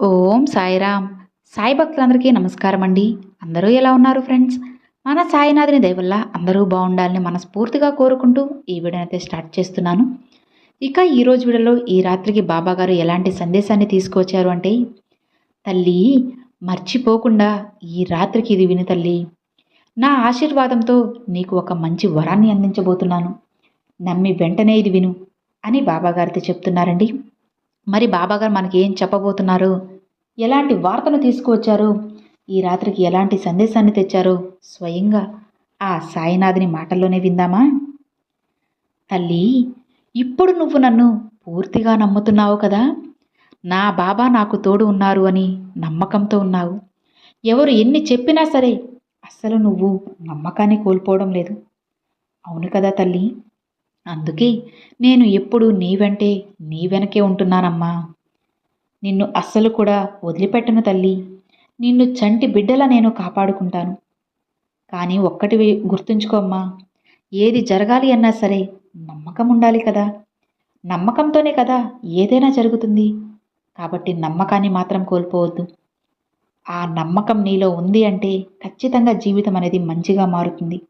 ఓం సాయిరామ్. సాయి భక్తులందరికీ నమస్కారం అండి. అందరూ ఎలా ఉన్నారు ఫ్రెండ్స్? మన సాయినాథుని దయవల్ల అందరూ బాగుండాలని మనస్ఫూర్తిగా కోరుకుంటూ ఈ వీడియోనైతే స్టార్ట్ చేస్తున్నాను. ఇక ఈరోజు వీడియోలో ఈ రాత్రికి బాబాగారు ఎలాంటి సందేశాన్ని తీసుకొచ్చారు అంటే తల్లి మర్చిపోకుండా ఈ రాత్రికి ఇది విను తల్లి. నా ఆశీర్వాదంతో నీకు ఒక మంచి వరాన్ని అందించబోతున్నాను. నమ్మి వెంటనే ఇది విను అని బాబాగారితో చెప్తున్నారండి. మరి బాబాగారు మనకి ఏం చెప్పబోతున్నారు? ఎలాంటి వార్తను తీసుకువచ్చారు? ఈ రాత్రికి ఎలాంటి సందేశాన్ని తెచ్చారో? స్వయంగా ఆ సాయినాథుని మాటల్లోనే విందామా? తల్లి ఇప్పుడు నువ్వు నన్ను పూర్తిగా నమ్ముతున్నావు కదా? నా బాబా నాకు తోడు ఉన్నారు అని నమ్మకంతో ఉన్నావు. ఎవరు ఎన్ని చెప్పినా సరే అస్సలు నువ్వు నమ్మకాన్ని కోల్పోవడం లేదు. అవును కదా తల్లి? అందుకే నేను ఎప్పుడు నీ వెంటే నీ వెనకే ఉంటున్నానమ్మా. నిన్ను అస్సలు కూడా వదిలిపెట్టను తల్లి. నిన్ను చంటి బిడ్డల నేను కాపాడుకుంటాను. కానీ ఒక్కటి గుర్తుంచుకోమ్మా ఏది జరగాలి అన్నా సరే నమ్మకం ఉండాలి కదా. నమ్మకంతోనే కదా ఏదైనా జరుగుతుంది. కాబట్టి నమ్మకాన్ని మాత్రం కోల్పోవద్దు. ఆ నమ్మకం నీలో ఉంది అంటే ఖచ్చితంగా జీవితం అనేది మంచిగా మారుతుంది.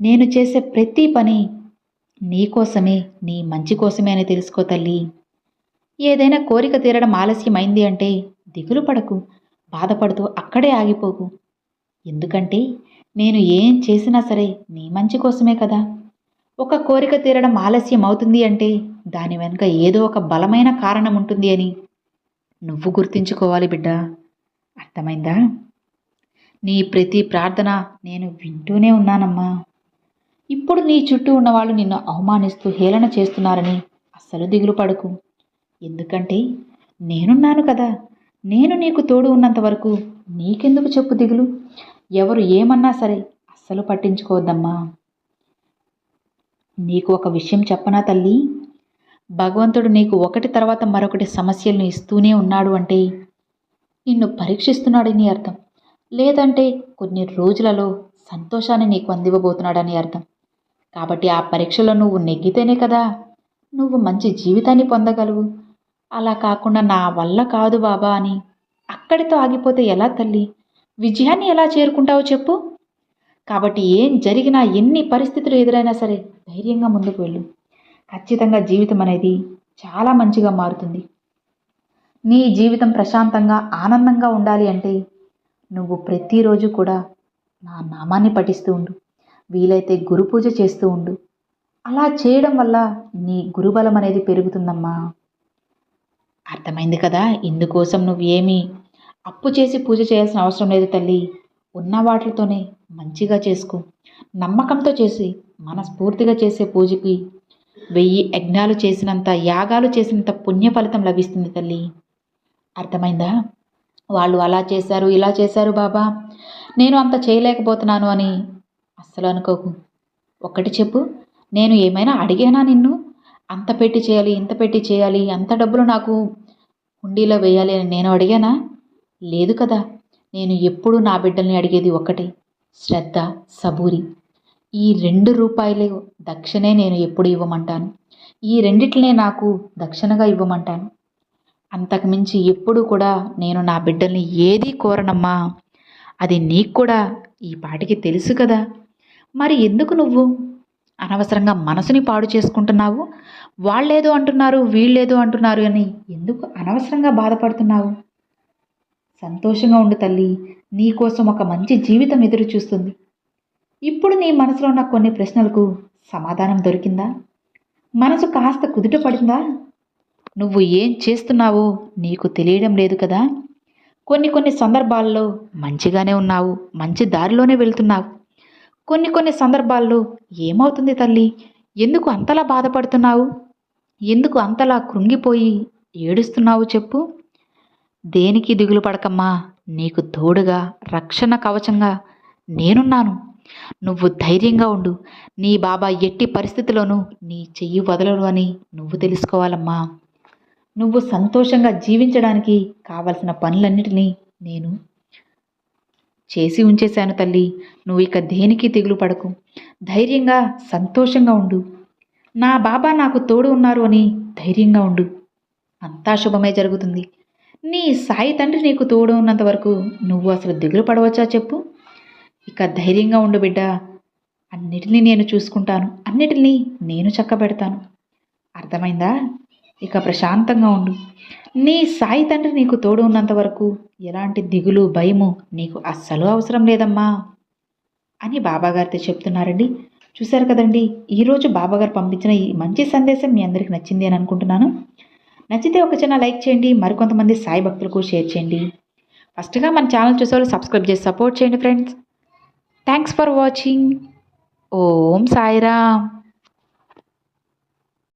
నేను చేసే ప్రతి పని నీ కోసమే నీ మంచి కోసమే అని తెలుసుకో తల్లి. ఏదైనా కోరిక తీరడం ఆలస్యమైంది అంటే దిగులు పడకు బాధపడుతూ అక్కడే ఆగిపోకు. ఎందుకంటే నేను ఏం చేసినా సరే నీ మంచి కోసమే కదా. ఒక కోరిక తీరడం ఆలస్యం అవుతుంది అంటే దాని వెనుక ఏదో ఒక బలమైన కారణం ఉంటుంది అని. నువ్వు గుర్తించుకోవాలి బిడ్డ. అర్థమైందా? నీ ప్రతి ప్రార్థన నేను వింటూనే ఉన్నానమ్మా. ఇప్పుడు నీ చుట్టూ ఉన్నవాళ్ళు నిన్ను అవమానిస్తూ హేళన చేస్తున్నారని అస్సలు దిగులు పడకు. ఎందుకంటే నేనున్నాను కదా. నేను నీకు తోడు ఉన్నంత వరకు నీకెందుకు చెప్పు దిగులు? ఎవరు ఏమన్నా సరే అస్సలు పట్టించుకోవద్దమ్మా. నీకు ఒక విషయం చెప్పనా తల్లి? భగవంతుడు నీకు ఒకటి తర్వాత మరొకటి సమస్యలను ఇస్తూనే ఉన్నాడు అంటే నిన్ను పరీక్షిస్తున్నాడని అర్థం. లేదంటే కొన్ని రోజులలో సంతోషాన్ని నీకు అందివ్వబోతున్నాడని అర్థం. కాబట్టి ఆ పరీక్షలో నువ్వు నెగ్గితేనే కదా. నువ్వు మంచి జీవితాన్ని పొందగలవు. అలా కాకుండా నా వల్ల కాదు బాబా అని. అక్కడితో ఆగిపోతే ఎలా తల్లి? విజయాన్ని ఎలా చేరుకుంటావో చెప్పు. కాబట్టి ఏం జరిగినా ఎన్ని పరిస్థితులు ఎదురైనా సరే ధైర్యంగా ముందుకు వెళ్ళు. ఖచ్చితంగా జీవితం అనేది చాలా మంచిగా మారుతుంది. నీ జీవితం ప్రశాంతంగా ఆనందంగా ఉండాలి అంటే నువ్వు ప్రతిరోజు కూడా నా నామాన్ని పఠిస్తూ ఉండు. వీలైతే గురు పూజ చేస్తూ ఉండు. అలా చేయడం వల్ల నీ గురుబలం అనేది పెరుగుతుందమ్మా. అర్థమైంది కదా? ఇందుకోసం నువ్వేమీ అప్పు చేసి పూజ చేయాల్సిన అవసరం లేదు తల్లి. ఉన్న వాటితోనే మంచిగా చేసుకో. నమ్మకంతో చేసి మనస్ఫూర్తిగా చేసే పూజకి వెయ్యి యజ్ఞాలు చేసినంత యాగాలు చేసినంత పుణ్య ఫలితం లభిస్తుంది తల్లి. అర్థమైందా? వాళ్ళు అలా చేశారు ఇలా చేశారు బాబా. నేను అంత చేయలేకపోతున్నాను అని అస్సలు అనుకోకు ఒక్కటి చెప్పు నేను ఏమైనా అడిగానా నిన్ను? అంత పెట్టి చేయాలి ఇంత పెట్టి చేయాలి అంత డబ్బులు నాకు హుండీలో వేయాలి అని నేను అడిగానా? లేదు కదా నేను ఎప్పుడూ నా బిడ్డల్ని అడిగేది ఒకటే శ్రద్ధ సబూరి. ఈ రెండు రూపాయలు దక్షిణే నేను ఎప్పుడు ఇవ్వమంటాను. ఈ రెండిట్లనే నాకు దక్షిణగా ఇవ్వమంటాను. అంతకుమించి ఎప్పుడు కూడా నేను నా బిడ్డల్ని ఏదీ కోరనమ్మా. అది నీకు కూడా ఈ పాటికి తెలుసు కదా. మరి ఎందుకు నువ్వు? అనవసరంగా మనసుని పాడు చేసుకుంటున్నావు? వాళ్ళేదో అంటున్నారు వీళ్ళేదో అంటున్నారు అని ఎందుకు అనవసరంగా బాధపడుతున్నావు? సంతోషంగా ఉండు తల్లి నీకోసం ఒక మంచి జీవితం ఎదురు చూస్తుంది. ఇప్పుడు నీ మనసులో ఉన్న కొన్ని ప్రశ్నలకు సమాధానం దొరికిందా? మనసు కాస్త కుదుట పడిందా? నువ్వు ఏం చేస్తున్నావో నీకు తెలియడం లేదు కదా? కొన్ని కొన్ని సందర్భాల్లో మంచిగానే ఉన్నావు మంచి దారిలోనే వెళ్తున్నావు. కొన్ని కొన్ని సందర్భాల్లో ఏమవుతుంది తల్లి? ఎందుకు అంతలా బాధపడుతున్నావు? ఎందుకు అంతలా కృంగిపోయి ఏడుస్తున్నావు చెప్పు. దేనికి దిగులు పడకమ్మా? నీకు తోడుగా రక్షణ కవచంగా నేనున్నాను. నువ్వు ధైర్యంగా ఉండు. నీ బాబా ఎట్టి పరిస్థితిలోనూ నీ చెయ్యి వదలడు అని నువ్వు తెలుసుకోవాలమ్మా. నువ్వు సంతోషంగా జీవించడానికి కావలసిన పనులన్నిటినీ నేను చేసి ఉంచేశాను తల్లి. నువ్వు ఇక దేనికి దిగులు పడకు. ధైర్యంగా సంతోషంగా ఉండు. నా బాబా నాకు తోడు ఉన్నారు అని ధైర్యంగా ఉండు. అంతా శుభమే జరుగుతుంది. నీ సాయి తండ్రి నీకు తోడు ఉన్నంత వరకు నువ్వు అసలు దిగులు పడవచ్చా చెప్పు. ఇక ధైర్యంగా ఉండు బిడ్డ. అన్నిటినీ నేను చూసుకుంటాను. అన్నిటినీ నేను చక్కబెడతాను. అర్థమైందా? ఇక ప్రశాంతంగా ఉండు. నీ సాయి తండ్రి నీకు తోడు ఉన్నంత వరకు ఎలాంటి దిగులు భయము నీకు అస్సలు అవసరం లేదమ్మా అని బాబాగారితో చెప్తున్నారండి. చూశారు కదండి ఈరోజు బాబాగారు పంపించిన ఈ మంచి సందేశం మీ అందరికి నచ్చింది అని అనుకుంటున్నాను. నచ్చితే ఒక చిన్న లైక్ చేయండి మరికొంతమంది సాయి భక్తులకు షేర్ చేయండి. ఫస్ట్గా మన ఛానల్ చూసేవాళ్ళు సబ్స్క్రైబ్ చేసి సపోర్ట్ చేయండి friends. Thanks for watching. Om Sairam.